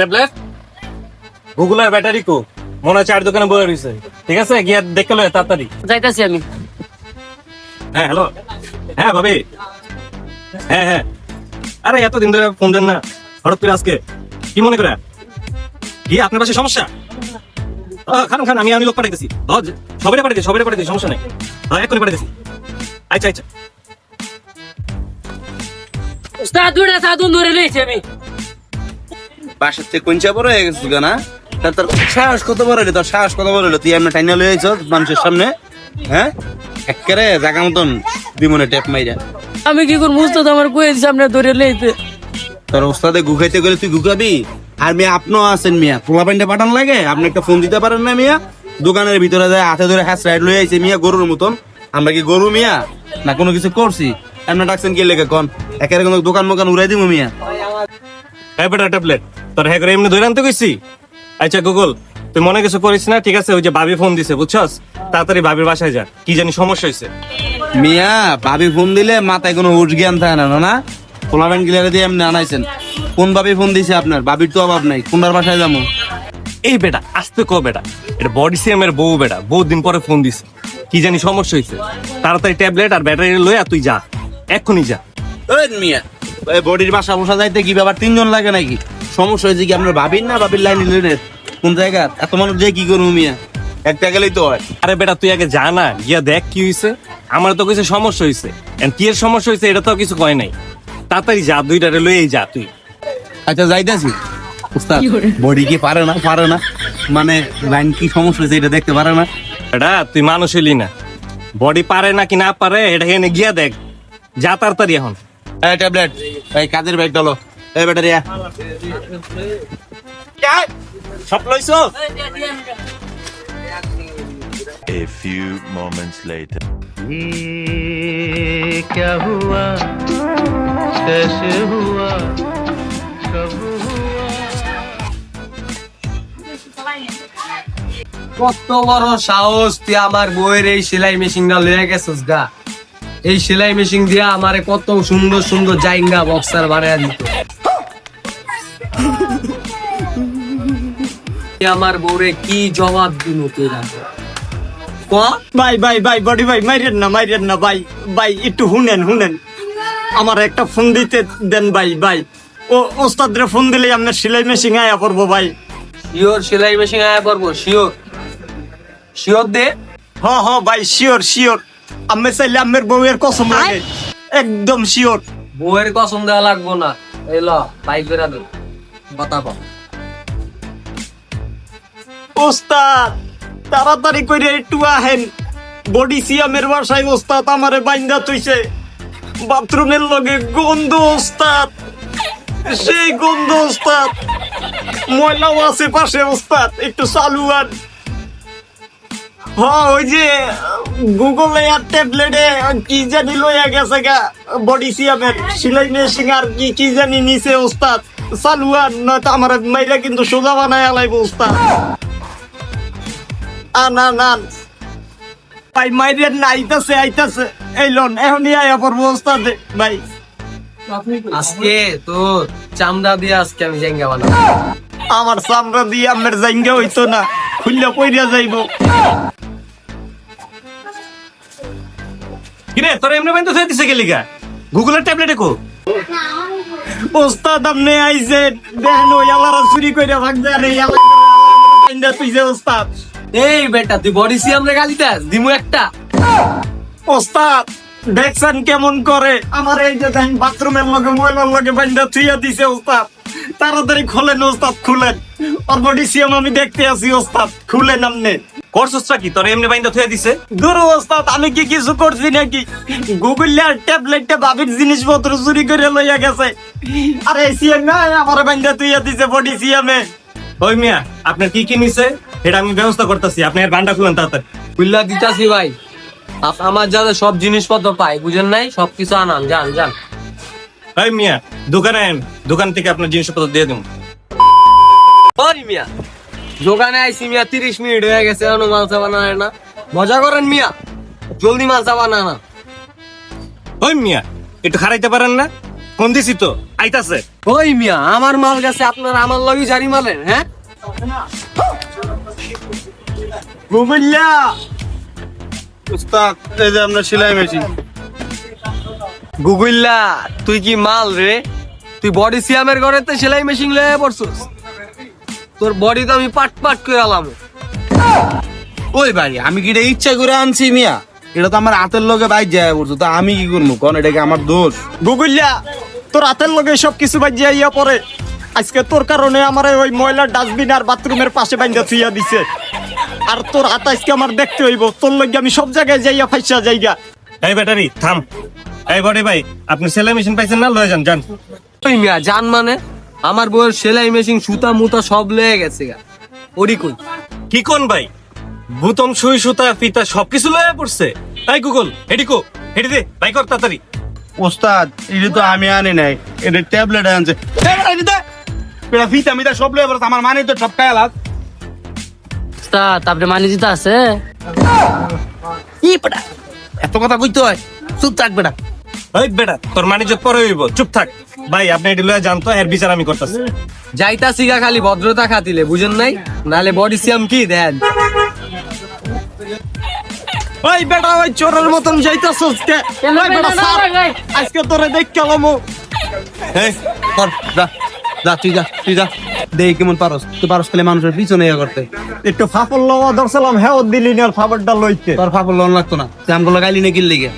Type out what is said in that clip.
Tablet গুগলের battery কো। মনে হয় চার দোকানে বয়ে রয়েছে। ঠিক আছে? গিয়ে দেখে লয় তাড়াতাড়ি। যাইতাছি আমি। হ্যাঁ হ্যালো হ্যাঁ ভাবি? হ্যাঁ হ্যাঁ। আরে এতদিন ধরে ফোন দেন না। হঠাৎ করে আজকে। কি মনে করে? কি আপনার পাশে সমস্যা? খান খান আমি আমি লোক পাঠাইতেছি। সবাই পাঠাইতেছি সবাই পাঠাইতেছি সমস্যা নেই। এক্ষুনি পাঠাইতেছি। আচ্ছা আচ্ছা। দুটা ধরে লইছি আমি। বাসার থেকে কোন বড় হয়ে গেছিস না? তা তোর সাহস কত বড় হইল তোর সাহস কত বড় হইল তুই এমনি টাইনা লয়ে আইছ মানুষের সামনে? হ্যাঁ? একেবারে জাগা মতন বিমনে টেপ মাইরা। আমি কি করব? উস্তাদ আমার কয়ে সামনে ধরে লইতে। তোর ওস্তাদে গুখাইতে গেলে তুই গুখাবি আর মেয়ে আপনিও আছেন মিয়া। পোলা পাইনটা পাঠান লাগে? আপনি একটা ফোন দিতে পারেন না মিয়া? দোকানের ভিতরে যায় হাতে ধরে হ্যাঁ রাইড লয়ে আইছে মিয়া গরুর মতন। আমরা কি গরু মিয়া? না কোনো কিছু করছি? এমনি ডাকছেন কি লেগে কন? একেবারে কোনো দোকান মোকান উড়াই দিব মিয়া। হ্যাঁ বেটা ট্যাবলেট তোর হ্যাঁ করে এমনি ধরে আনতে কইছি? আচ্ছা গুগল তুই মনে কিছু করিস না? ঠিক আছে ওই যে ভাবি ফোন দিছে বুঝছস? তাড়াতাড়ি ভাবির বাসায় যা কি জানি সমস্যা হয়েছে মিয়া ভাবি ফোন দিলে মাথায় কোনো হুশ জ্ঞান থাকে না না? পোলাবেন গিলারে দিয়ে এমনি আনাইছেন। কোন ভাবি ফোন দিছে আপনার? ভাবির তো অভাব নাই কোনটার বাসায় যাব? এই বেটা আসতে কো বেটা এটা বডি সিএম এর বউ বেটা বহুত দিন পরে ফোন দিছে। কি জানি সমস্যা হয়েছে তাড়াতাড়ি ট্যাবলেট আর ব্যাটারি লয়ে তুই যা এক্ষুনি যা। মিয়া বডির বাসা বসা যাইতে কি ব্যাপার? তিনজন লাগে নাকি? সমস্যা হয়েছে কি আপনার ভাবির না ভাবির লাইন নিলেন কোন জায়গা? এত মানুষ যে কি করব মিয়া? একটা গেলেই তো হয়। আরে বেটা তুই আগে যা না গিয়া দেখ কি হয়েছে আমার তো কিছু সমস্যা হয়েছে কি এর সমস্যা হয়েছে এটা তো কিছু কয় নাই। তাড়াতাড়ি যা দুইটারে লয়েই যা তুই। আচ্ছা যাইতেছি। উস্তাদ বডি কি পারে না? পারে না। মানে লাইন কি সমস্যা হয়েছে এটা দেখতে পারে না? এটা তুই মানুষ হইলি না। বডি পারে না কি না পারে এটা এখানে গিয়া দেখ। যা তাড়াতাড়ি এখন। এই ট্যাবলেট এই কাজের ব্যাগ ডলো এই ব্যাটারি সব লইছো A few moments later. ये क्या हुआ कैसे हुआ कब हुआ কত বড় সাহস তুই আমার বইয়ের এই সেলাই মেশিনটা লয়ে গেছিস গা এই সেলাই মেশিন দিয়া আমারে কত সুন্দর সুন্দর জাইঙ্গা বক্সার বানায় দিত। আমার বউরে কি জবাব দিন ক? ভাই ভাই ভাই বডি ভাই মাইরেন না মাইরেন না ভাই ভাই একটু শুনেন শুনেন। আমার একটা ফোন দিতে দেন ভাই ভাই। ও ওস্তাদরে ফোন দিলে আপনার সেলাই মেশিন আয়া পড়ব ভাই। শিওর সেলাই মেশিন আয়া পড়ব শিওর। শিওর দে। হ হ ভাই শিওর শিওর। আমি চাইলে আমের বউয়ের কসম লাগে। একদম শিওর। বউয়ের কসম দেওয়া লাগবো না। এই ল বাইক বেরা দে। বাতাবো। ওস্তাদ তাড়াতাড়ি করে একটু আহেন। বডি সিয়ামের বাসায় ওস্তাদ আমারে বাইন্দা তুইছে বাথরুমের লগে গন্ধ ওস্তাদ। সেই গন্ধ ওস্তাদ। ময়লাও আছে পাশে ওস্তাদ। একটু চালু আর হ্যাঁ ওই যে গুগলে আর ট্যাবলেটে কি জানি লইয়া গেছে গা বডি সিয়ামের সিলাই মেশিন আর কি কি জানি নিছে ওস্তাদ। চালু আর নয়তো আমার মাইরা কিন্তু সোজা বানায় আলাইব ওস্তাদ। আনা নান ভাই মাইরের না আইতাছে। আইতাছে এই লোন এখনই আয়া পড়ব ওস্তাদে। ভাই। আজকে তোর চামড়া দিয়ে আজকে আমি জাইঙ্গা বানাবো। আমার চামড়া দিয়ে আমার জাইঙ্গা হইতো না খুললে পইরা যাইবো। কিরে তোর এমনি বাইন্দা থুয়ে দিছে গেলি গা গুগলের ট্যাবলেটে কো। ওস্তাদ আপনি আইছে দেখেন ওই আলারা চুরি কইরা আর এই আলারা তুইছে ওস্তাদ। এই বেটা তুই বডি সি আমরা গালি দাস দিমু একটা। ওস্তাদ দেখছেন কেমন করে? আমার এই যে দেখেন বাথরুমের লগে ময়লার লগে বাইন্দা থুইয়া দিছে ওস্তাদ। তাড়াতাড়ি খোলেন ওস্তাদ খুলেন। বডি আমি দেখতে আছি ওস্তাদ। খুলেন আপনি করছসটা কি? তোর এমনি বাইন্দা থুয়ে দিছে? দূর ওস্তাদ আমি কি কিছু করছি নাকি? গুগল আর ট্যাবলেটটা বাবির জিনিসপত্র চুরি করে লইয়া গেছে। আরে সিএম না আমার বাইন্দা দিছে বডি সিএমে ওই মিয়া আপনার কি কি নিছে? এটা আমি ব্যবস্থা করতেছি আপনি এর বান্ডা খুলেন তাড়াতাড়ি। বুল্লা দিতাছি ভাই। আমার যাতে সব জিনিসপত্র পাই বুঝেন নাই? সবকিছু আনান যান যান। ওই মিয়া দোকানে দোকান থেকে আপনার জিনিসপত্র দিয়ে দিন সরি মিয়া? দোকানে আইসি মিয়া তিরিশ মিনিট হয়ে গেছে এখনও বানায় না। মজা করেন মিয়া জলদি মালসা বানানা ওই মিয়া একটু খারাইতে পারেন না? ফোন দিছি তো আইতাছে। ওই মিয়া আমার মাল গেছে আপনার আমার লগই জারি মালেন হ্যাঁ? গুগল্লা উস্তাদ এই যে আপনার সেলাই মেশিন। গুগুল্লা তুই কি মাল রে? তুই বডি সিয়ামের ঘরে তো সেলাই মেশিন লয়ে পড়ছস? তোর বডি তো আমি পাট পাট করে আলাম। ওই ভাই আমি কি এটা ইচ্ছা করে আনছি মিয়া? এটা তো আমার হাতের লগে বাইর যায় পড়ছো তা আমি কি করব? কোন এটা কি আমার দোষ? গুগল্লা তোর হাতের লগে সব কিছু বাজিয়া ইয়া পরে আজকে তোর কারণে আমার ওই ময়লার ডাস্টবিন আর বাথরুমের পাশে বাইন্দা থুইয়া দিছে। আর তোর হাত আজকে আমার দেখতে হইব তোর লগে আমি সব জায়গায় যাইয়া ফাইসা যাইগা। এই ব্যাটারি থাম। এই বডি ভাই আপনি সেলাই মেশিন পাইছেন না লয়ে যান যান। ওই মিয়া জান মানে? আমার বউয়ের সেলাই মেশিন সুতা মুতা সব লয়ে গেছে গা। ওরি কই? কি কোন ভাই? বুতম সুই সুতা ফিতা সবকিছু লয়ে পড়ছে। তাই গুগল এডি কো এডি দে ভাই কর তাড়াতাড়ি। ওস্তাদ এটা তো আমি আনি নাই এটা ট্যাবলেট আনছে। এটা ফিতা মিতা সব লয়ে পড়ছে আমার মানে তো সব খায়ালাত উস্তাদ আপনি মানি দিতে আছে? কি পড়া এত কথা কইতে হয় চুপ থাকবে না এই বেটা তোর মানিজ্য পরে হইব চুপ থাক। ভাই আপনি লয়ে যান তো এর বিচার আমি করতেছি। যাইতা সিগা খালি ভদ্রতা খাতিলে বুঝেন নাই? নালে বডি সিয়াম কি দেন? ওই বেটা ওই চোরের মতন যাইতাছস কে ওই বেটা ভাই। আজকে তোরে দেখ কেলামো এই কর যা যা তুই যা তুই যা। দেই কেমন পারস তুই পারস খালি মানুষের পিছনে ইয়ে করতে। একটু ফাপল লওয়া ধরছিলাম হ্যাঁ দিলি না ফাবরটা লইতে। তোর ফাপল লোন লাগতো না। তুই আমগুলো গাইলি না কিনলি গে